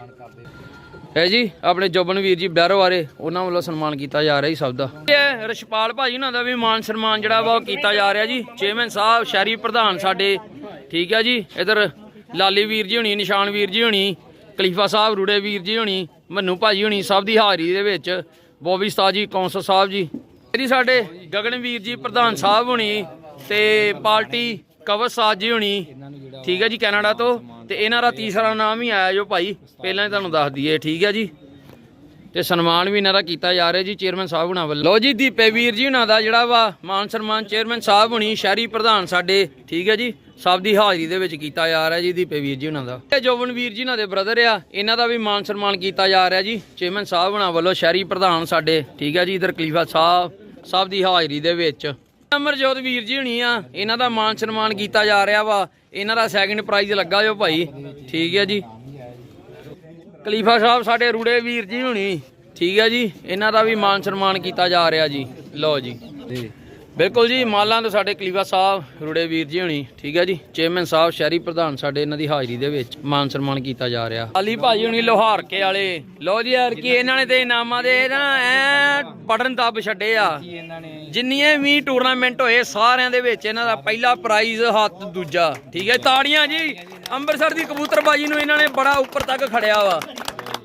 ਹੈ ਜੀ, ਆਪਣੇ ਜੋਬਨ ਵੀਰ ਜੀ ਬਹਿਰੋ ਵਾਲੇ ਉਹਨਾਂ ਵੱਲੋਂ ਸਨਮਾਨ ਕੀਤਾ ਜਾ ਰਿਹਾ ਜੀ ਸਭ ਦਾ। ਇਹ ਰਸ਼ਪਾਲ ਭਾਜੀ ਉਹਨਾਂ ਦਾ ਵੀ ਮਾਨ ਸਨਮਾਨ ਜਿਹੜਾ ਵਾ ਉਹ ਕੀਤਾ ਜਾ ਰਿਹਾ ਜੀ। ਚੇਅਰਮੈਨ ਸਾਹਿਬ, ਸ਼ਹਿਰੀ ਪ੍ਰਧਾਨ ਸਾਡੇ, ਠੀਕ ਹੈ ਜੀ? ਇਧਰ ਲਾਲੀ ਵੀਰ ਜੀ ਹੋਣੀ, ਨਿਸ਼ਾਨ ਵੀਰ ਜੀ ਹੋਣੀ, ਖਲੀਫਾ ਸਾਹਿਬ ਰੂੜੇ ਵੀਰ ਜੀ ਹੁਣੀ, ਮੰਨੂ ਭਾਜੀ ਹੋਣੀ, ਸਭ ਦੀ ਹਾਜ਼ਰੀ ਦੇ ਵਿੱਚ ਬੋਬੀ ਸਤਾ ਜੀ, ਕੌਂਸਲ ਸਾਹਿਬ ਜੀ। ਇਹ ਜੀ ਸਾਡੇ ਗਗਨ ਵੀਰ ਜੀ, ਪ੍ਰਧਾਨ ਸਾਹਿਬ ਹੋਣੀ ਤੇ ਪਾਰਟੀ ਕਵਰ ਸਾਜ ਜੀ ਹੁਣੀ। ਠੀਕ ਹੈ ਜੀ, ਕੈਨੇਡਾ ਤੋਂ। ਤੇ ਇਹਨਾਂ ਦਾ ਤੀਸਰਾ ਨਾਮ ਹੀ ਆਇਆ ਜੋ ਭਾਈ। ਪਹਿਲਾਂ ਹੀ ਤੁਹਾਨੂੰ ਦੱਸ ਦਈਏ, ਠੀਕ ਹੈ ਜੀ। ਤੇ ਸਨਮਾਨ ਵੀ ਇਹਨਾਂ ਦਾ ਕੀਤਾ ਜਾ ਰਿਹਾ ਜੀ, ਚੇਅਰਮੈਨ ਸਾਹਿਬ ਹੁਣਾਂ ਵੱਲੋਂ। ਲੋ ਜੀ, ਦੀਪੇ ਵੀਰ ਜੀ ਹੁਣਾਂ ਦਾ ਜਿਹੜਾ ਵਾ, ਮਾਨ ਸਨਮਾਨ ਚੇਅਰਮੈਨ ਸਾਹਿਬ ਹੁਣੀ, ਸ਼ਹਿਰੀ ਪ੍ਰਧਾਨ ਸਾਡੇ, ਠੀਕ ਹੈ ਜੀ। ਸਭ ਦੀ ਹਾਜ਼ਰੀ ਦੇ ਵਿੱਚ ਕੀਤਾ ਜਾ ਰਿਹਾ ਜੀ, ਦੀਪੇ ਵੀਰ ਜੀ ਹੁਣਾਂ ਦਾ। ਇਹ ਜੋਬਨ ਵੀਰ ਜੀ ਹੁਣਾਂ ਦੇ ਬ੍ਰਦਰ ਆ, ਇਹਨਾਂ ਦਾ ਵੀ ਮਾਨ ਸਨਮਾਨ ਕੀਤਾ ਜਾ ਰਿਹਾ ਜੀ। ਚੇਅਰਮੈਨ ਸਾਹਿਬ ਹੁਣਾਂ ਵੱਲੋਂ ਸ਼ਹਿਰੀ ਪ੍ਰਧਾਨ ਸਾਡੇ, ਠੀਕ ਹੈ ਜੀ, ਇਧਰ ਖਲੀਫਾ ਸਾਹਿਬ, ਸਭ ਦੀ ਹਾਜ਼ਰੀ ਦੇ ਵਿੱਚ। ਅਮਰਜੋਤ ਵੀਰ ਜੀ ਹੁਣੀ ਆ, ਇਹਨਾਂ ਦਾ ਮਾਨ ਸਨਮਾਨ ਕੀਤਾ ਜਾ ਰਿਹਾ ਵਾ। ਇਹਨਾਂ ਦਾ ਸੈਕਿੰਡ ਪ੍ਰਾਈਜ਼ ਲੱਗਾ ਜੋ ਭਾਈ। ਠੀਕ ਹੈ ਜੀ। ਕਲੀਫਾ ਸਾਹਿਬ ਸਾਡੇ ਰੂੜੇ ਵੀਰ ਜੀ ਹੁਣੀ। ਠੀਕ ਹੈ ਜੀ। ਇਹਨਾਂ ਦਾ ਵੀ ਮਾਨ ਸਨਮਾਨ ਕੀਤਾ ਜਾ ਰਿਹਾ ਜੀ। ਲਓ ਜੀ। ਬਿਲਕੁਲ ਜੀ ਮਾਲਾਂ ਤੋਂ ਸਾਡੇ ਖਲੀਫਾ ਸਾਹਿਬ ਰੂੜੇ ਵੀਰ ਜੀ ਹੁਣੀ, ਠੀਕ ਹੈ ਜੀ। ਚੇਅਰਮੈਨ ਸਾਹਿਬ, ਸ਼ਹਿਰੀ ਪ੍ਰਧਾਨ ਸਾਡੇ ਇਹਨਾਂ ਦੀ ਹਾਜ਼ਰੀ ਦੇ ਵਿੱਚ ਮਾਨ ਸਨਮਾਨ ਕੀਤਾ ਜਾ ਰਿਹਾ। ਅਲੀ ਭਾਜੀ ਹੁਣੀ ਲੋਹਾਰ ਵਾਲੇ, ਲਓ ਜੀ ਯਾਰ ਕੀ ਇਹਨਾਂ ਨੇ ਤੇ ਇਨਾਮਾਂ ਦੇ ਨਾ ਐ ਪੜਨ ਦੱਬ ਛੱਡੇ ਆ। ਜਿੰਨੀਆਂ ਵੀ ਟੂਰਨਾਮੈਂਟ ਹੋਏ, ਸਾਰਿਆਂ ਦੇ ਵਿੱਚ ਇਹਨਾਂ ਦਾ ਪਹਿਲਾ ਪ੍ਰਾਈਜ਼ ਹੱਥ ਦੂਜਾ, ਠੀਕ ਹੈ। ਤਾੜੀਆਂ ਜੀ, ਅੰਮ੍ਰਿਤਸਰ ਦੀ ਕਬੂਤਰਬਾਜੀ ਨੂੰ ਇਹਨਾਂ ਨੇ ਬੜਾ ਉੱਪਰ ਤੱਕ ਖੜਿਆ ਵਾ।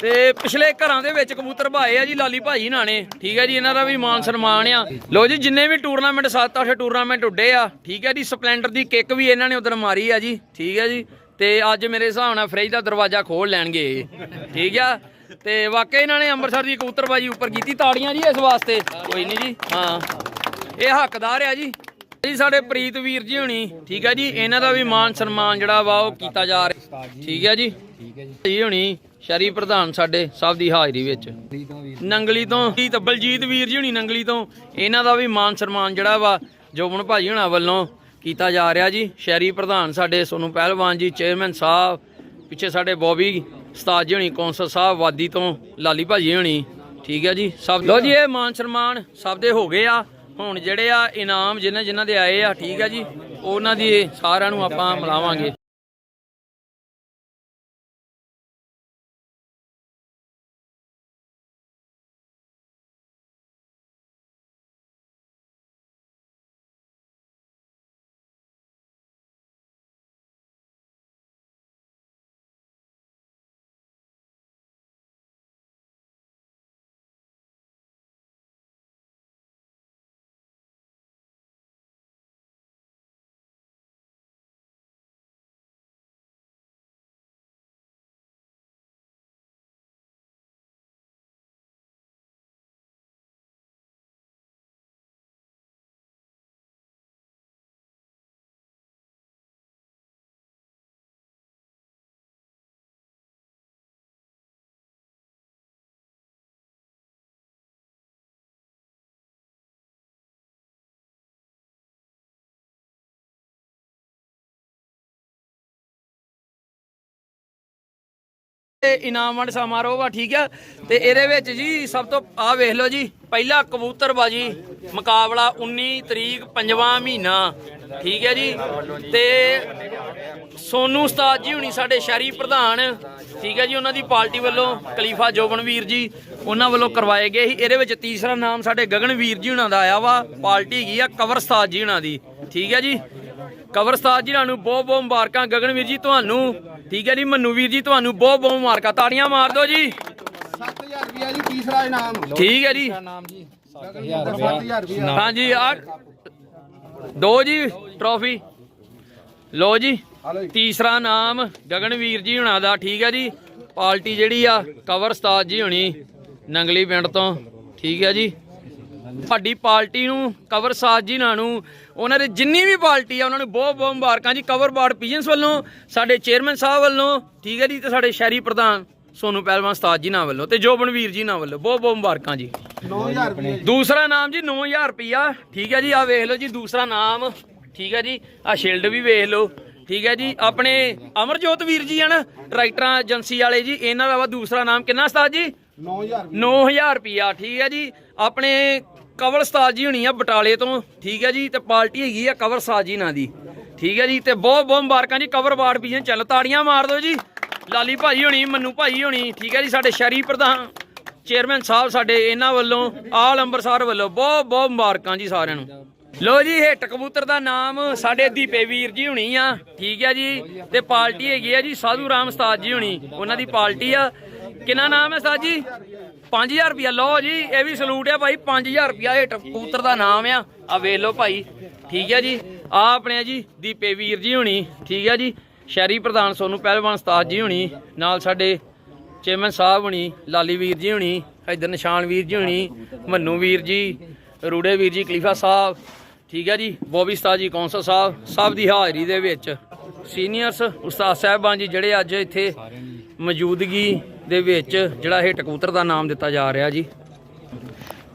ਤੇ ਪਿਛਲੇ ਘਰਾਂ ਦੇ ਵਿੱਚ ਕਬੂਤਰ ਭਾਏ ਆ ਜੀ ਲਾਲੀ ਭਾਈ ਨਾਲ ਨੇ। ਠੀਕ ਹੈ ਜੀ ਇਹਨਾਂ ਦਾ ਵੀ ਮਾਨ ਸਨਮਾਨ ਆ। ਲੋ ਜੀ ਜਿੰਨੇ ਵੀ ਟੂਰਨਾਮੈਂਟ 7-8 ਟੂਰਨਾਮੈਂਟ ਉੱਡੇ ਆ ਠੀਕ ਹੈ ਜੀ ਸਪਲੈਂਡਰ ਦੀ ਕਿੱਕ ਵੀ ਇਹਨਾਂ ਨੇ ਉਧਰ ਮਾਰੀ ਆ ਜੀ ਠੀਕ ਹੈ ਜੀ। ਤੇ ਅੱਜ ਮੇਰੇ ਹਿਸਾਬ ਨਾਲ ਫ੍ਰਿਜ ਦਾ ਦਰਵਾਜ਼ਾ ਖੋਲ ਲੈਣਗੇ। ਠੀਕ ਆ। ਤੇ ਵਾਕਈ ਇਹਨਾਂ ਨੇ ਅੰਮ੍ਰਿਤਸਰ ਦੀ ਕਬੂਤਰਬਾਜੀ ਉੱਪਰ ਕੀਤੀ ਤਾੜੀਆਂ ਜੀ ਇਸ ਵਾਸਤੇ। ਕੋਈ ਨਹੀਂ ਜੀ ਹਾਂ। ਇਹ ਹੱਕਦਾਰ ਆ ਜੀ। ਜੀ ਸਾਡੇ ਪ੍ਰੀਤ ਵੀਰ ਜੀ ਹੋਣੀ ਠੀਕ ਹੈ ਜੀ ਇਹਨਾਂ ਦਾ ਵੀ ਮਾਨ ਸਨਮਾਨ ਜਿਹੜਾ ਵਾ ਉਹ ਕੀਤਾ ਜਾ ਰਿਹਾ। ਠੀਕ ਹੈ ਜੀ। ਠੀਕ ਹੈ ਜੀ। ਜੀ ਹੋਣੀ ਸ਼ਰੀ ਪ੍ਰਧਾਨ ਸਾਡੇ ਸਭ ਦੀ ਹਾਜ਼ਰੀ ਵਿੱਚ। ਨੰਗਲੀ ਤੋਂ ਜੀ ਤੇ ਬਲਜੀਤ ਵੀਰ ਜੀ ਹੋਣੀ ਨੰਗਲੀ ਤੋਂ। ਇਹਨਾਂ ਦਾ ਵੀ ਮਾਨ ਸਨਮਾਨ ਜਿਹੜਾ ਵਾ ਜੋਬਨ ਭਾਜੀ ਹੋਣਾ ਵੱਲੋਂ ਕੀਤਾ ਜਾ ਰਿਹਾ ਜੀ। ਸ਼ਹਿਰੀ ਪ੍ਰਧਾਨ ਸਾਡੇ ਸੋਨੂੰ ਪਹਿਲਵਾਨ ਜੀ, ਚੇਅਰਮੈਨ ਸਾਹਿਬ, ਪਿੱਛੇ ਸਾਡੇ ਬੋਬੀ ਉਸਤਾਦ ਜੀ ਹੋਣੀ, ਕੌਂਸਲ ਸਾਹਿਬ ਵਾਦੀ ਤੋਂ ਲਾਲੀ ਭਾਜੀ ਹੋਣੀ। ਠੀਕ ਹੈ ਜੀ, ਸਭ ਲੋ ਜੀ, ਇਹ ਮਾਨ ਸਨਮਾਨ ਸਭ ਦੇ ਹੋ ਗਏ ਆ। ਹੁਣ ਜਿਹੜੇ ਆ ਇਨਾਮ ਜਿਨ੍ਹਾਂ ਜਿਨ੍ਹਾਂ ਦੇ ਆਏ ਆ, ਠੀਕ ਹੈ ਜੀ, ਉਹਨਾਂ ਦੀ ਸਾਰਿਆਂ ਨੂੰ ਆਪਾਂ ਮਿਲਾਵਾਂਗੇ। ਇਨਾਮ ਵੰਡ ਸਮਾਰੋਹ ਵਾ, ਠੀਕ ਆ? ਤੇ ਇਹਦੇ ਵਿੱਚ ਜੀ ਸਭ ਤੋਂ ਆ ਵੇਖ ਲਓ ਜੀ, ਪਹਿਲਾ ਕਬੂਤਰਬਾਜੀ ਮੁਕਾਬਲਾ 19 ਤਰੀਕ ਪੰਜਵਾਂ ਮਹੀਨਾ, ਠੀਕ ਹੈ ਜੀ? ਤੇ ਸੋਨੂ ਉਸਤਾਦ ਜੀ ਹੁਣੀ ਸਾਡੇ ਸ਼ਹਿਰੀ ਪ੍ਰਧਾਨ, ਠੀਕ ਹੈ ਜੀ, ਉਹਨਾਂ ਦੀ ਪਾਰਟੀ ਵੱਲੋਂ ਖਲੀਫਾ ਜੋਬਨਵੀਰ ਜੀ, ਉਹਨਾਂ ਵੱਲੋਂ ਕਰਵਾਏ ਗਏ ਸੀ। ਇਹਦੇ ਵਿੱਚ ਤੀਸਰਾ ਨਾਮ ਸਾਡੇ ਗਗਨਵੀਰ ਜੀ ਹੁਣਾਂ ਦਾ ਆਇਆ ਵਾ, ਪਾਰਟੀ ਹੈਗੀ ਆ ਕਵਰਸਤਾਦ ਜੀ ਹੁਣਾਂ ਦੀ, ਠੀਕ ਹੈ ਜੀ? ਕਵਰਸਤਾਦ ਜੀ ਨੂੰ ਬਹੁਤ ਬਹੁਤ ਮੁਬਾਰਕਾਂ। ਗਗਨਵੀਰ ਜੀ, ਤੁਹਾਨੂੰ ਠੀਕ ਹੈ ਜੀ ਮੰਨੂ ਵੀਰ ਜੀ ਤੁਹਾਨੂੰ ਬਹੁਤ ਬਹੁਤ ਮੁਬਾਰਕਾਂ। ਤਾੜੀਆਂ ਮਾਰ ਦਿਓ ਜੀ। 7000 ਰੁਪਿਆ ਜੀ ਤੀਸਰਾ ਇਨਾਮ। ਠੀਕ ਹੈ ਜੀ। ਨਾਮ ਜੀ 7000 ਰੁਪਿਆ ਹਾਂਜੀ ਆ ਦੋ ਜੀ ਟਰੋਫੀ। ਲੋ ਜੀ ਤੀਸਰਾ ਨਾਮ ਗਗਨਵੀਰ ਜੀ ਹੁਣਾਂ ਦਾ ਠੀਕ ਹੈ ਜੀ। ਪਾਰਟੀ ਜਿਹੜੀ ਆ ਕਵਰ ਉਸਤਾਦ ਜੀ ਹੁਣੀ ਨੰਗਲੀ ਪਿੰਡ ਤੋਂ ਠੀਕ ਹੈ ਜੀ। ਸਾਡੀ ਪਾਰਟੀ ਨੂੰ ਕਵਰ ਸਾਜ ਜੀ ਨਾਲ ਨੂੰ ਉਹਨਾਂ ਦੇ ਜਿੰਨੀ ਵੀ ਪਾਰਟੀ ਆ ਉਹਨਾਂ ਨੂੰ ਬਹੁਤ ਬਹੁਤ ਮੁਬਾਰਕਾਂ ਜੀ। ਕਵਰ ਬਾਰਡ ਪੀਜਨਸ ਵੱਲੋਂ ਸਾਡੇ ਚੇਅਰਮੈਨ ਸਾਹਿਬ ਵੱਲੋਂ ਠੀਕ ਹੈ ਜੀ ਤੇ ਸਾਡੇ ਸ਼ਹਿਰੀ ਪ੍ਰਧਾਨ ਸੋਨੂ ਪਹਿਲਵਾਨ ਉਸਤਾਦ ਜੀ ਨਾਲ ਵੱਲੋਂ ਤੇ ਜੋਬਨਵੀਰ ਜੀ ਨਾਲ ਵੱਲੋਂ ਬਹੁਤ ਬਹੁਤ ਮੁਬਾਰਕਾਂ ਜੀ। 9000 ਰੁਪਿਆ ਦੂਸਰਾ ਨਾਮ ਜੀ 9000 ਰੁਪਿਆ ਠੀਕ ਹੈ ਜੀ ਆ ਵੇਖ ਲਓ ਜੀ ਦੂਸਰਾ ਨਾਮ ਠੀਕ ਹੈ ਜੀ ਆ ਸ਼ੀਲਡ ਵੀ ਵੇਖ ਲਓ ਠੀਕ ਹੈ ਜੀ ਆਪਣੇ ਅਮਰਜੋਤ ਵੀਰ ਜੀ ਹਨ ਰਾਈਟਰਾਂ ਏਜੰਸੀ ਵਾਲੇ ਜੀ ਇਹਨਾਂ ਦਾ ਵਾ ਦੂਸਰਾ ਨਾਮ ਕਿੰਨਾ ਉਸਤਾਦ ਜੀ? 9000 9000 ਰੁਪਿਆ ਠੀਕ ਹੈ ਜੀ ਆਪਣੇ ਕਵਲ ਉਸਤਾਦ ਜੀ ਹੋਣੀ ਆ ਬਟਾਲੇ ਤੋਂ, ਠੀਕ ਹੈ ਜੀ, ਤੇ ਪਾਰਟੀ ਹੈਗੀ ਆ ਕਵਰ ਉਸਤਾਦ ਜੀ ਨਾਂ ਦੀ। ਠੀਕ ਹੈ ਜੀ, ਤੇ ਬਹੁਤ ਬਹੁਤ ਮੁਬਾਰਕਾਂ ਜੀ, ਕਵਰ ਬਾੜ ਪੀਜਨ ਚੱਲ ਤਾੜੀਆਂ ਮਾਰ ਦਿਓ ਜੀ। ਲਾਲੀ ਭਾਜੀ ਹੋਣੀ, ਮੰਨੂ ਭਾਜੀ ਹੋਣੀ, ਠੀਕ ਹੈ ਜੀ, ਸਾਡੇ ਸ਼ਹਿਰੀ ਪ੍ਰਧਾਨ, ਚੇਅਰਮੈਨ ਸਾਹਿਬ ਸਾਡੇ ਇਹਨਾਂ ਵੱਲੋਂ, ਆਲ ਅੰਮ੍ਰਿਤਸਰ ਵੱਲੋਂ ਬਹੁਤ ਬਹੁਤ ਮੁਬਾਰਕਾਂ ਜੀ ਸਾਰਿਆਂ ਨੂੰ। ਲੋ ਜੀ, ਹਿੱਟ ਕਬੂਤਰ ਦਾ ਨਾਮ ਸਾਡੇ ਦੀਪੇ ਵੀਰ ਜੀ ਹੁਣੀ ਆ, ਠੀਕ ਹੈ ਜੀ, ਤੇ ਪਾਰਟੀ ਹੈਗੀ ਆ ਜੀ, ਸਾਧੂ ਰਾਮ ਸਤਾਜ ਜੀ ਹੁਣੀ, ਉਹਨਾਂ ਦੀ ਪਾਰਟੀ ਆ। ਕਿੰਨਾ ਨਾਮ ਹੈ ਉਸਤਾਦ ਜੀ? 5000 ਰੁਪਿਆ ਲਓ ਜੀ, ਇਹ ਵੀ ਸਲੂਟ ਆ ਭਾਈ 5000 ਰੁਪਿਆ ਹਿੱਟ ਕਬੂਤਰ ਦਾ ਨਾਮ ਆ। ਆ ਵੇਖ ਲਓ ਭਾਈ, ਠੀਕ ਹੈ ਜੀ? ਆ ਆਪਣੇ ਜੀ, ਦੀਪੇ ਵੀਰ ਜੀ ਹੁਣੀ, ਠੀਕ ਹੈ ਜੀ? ਸ਼ਹਿਰੀ ਪ੍ਰਧਾਨ ਸੋਨੂੰ ਪਹਿਲਵਾਨ ਉਸਤਾਦ ਜੀ ਹੁਣੀ, ਨਾਲ ਸਾਡੇ ਚੇਅਰਮੈਨ ਸਾਹਿਬ ਹੁਣੀ, ਲਾਲੀ ਵੀਰ ਜੀ ਹੁਣੀ ਇਧਰ ਨਿਸ਼ਾਨ ਵੀਰ ਜੀ ਹੁਣੀ, ਮੰਨੂ ਵੀਰ ਜੀ, ਰੂੜੇ ਵੀਰ ਜੀ, ਕਲੀਫਾ ਸਾਹਿਬ, ਠੀਕ ਹੈ ਜੀ? ਬੋਬੀ ਉਸਤਾਦ ਜੀ, ਕੌਂਸਲ ਸਾਹਿਬ, ਸਭ ਦੀ ਹਾਜ਼ਰੀ ਦੇ ਵਿੱਚ। ਸੀਨੀਅਰਸ ਉਸਤਾਦ ਸਾਹਿਬਾਨ ਜੀ ਜਿਹੜੇ ਅੱਜ ਇੱਥੇ ਮੌਜੂਦਗੀ ਦੇ ਵਿੱਚ ਜਿਹੜਾ ਇਹ ਟਕੂਤਰ ਦਾ ਨਾਮ ਦਿੱਤਾ ਜਾ ਰਿਹਾ ਜੀ।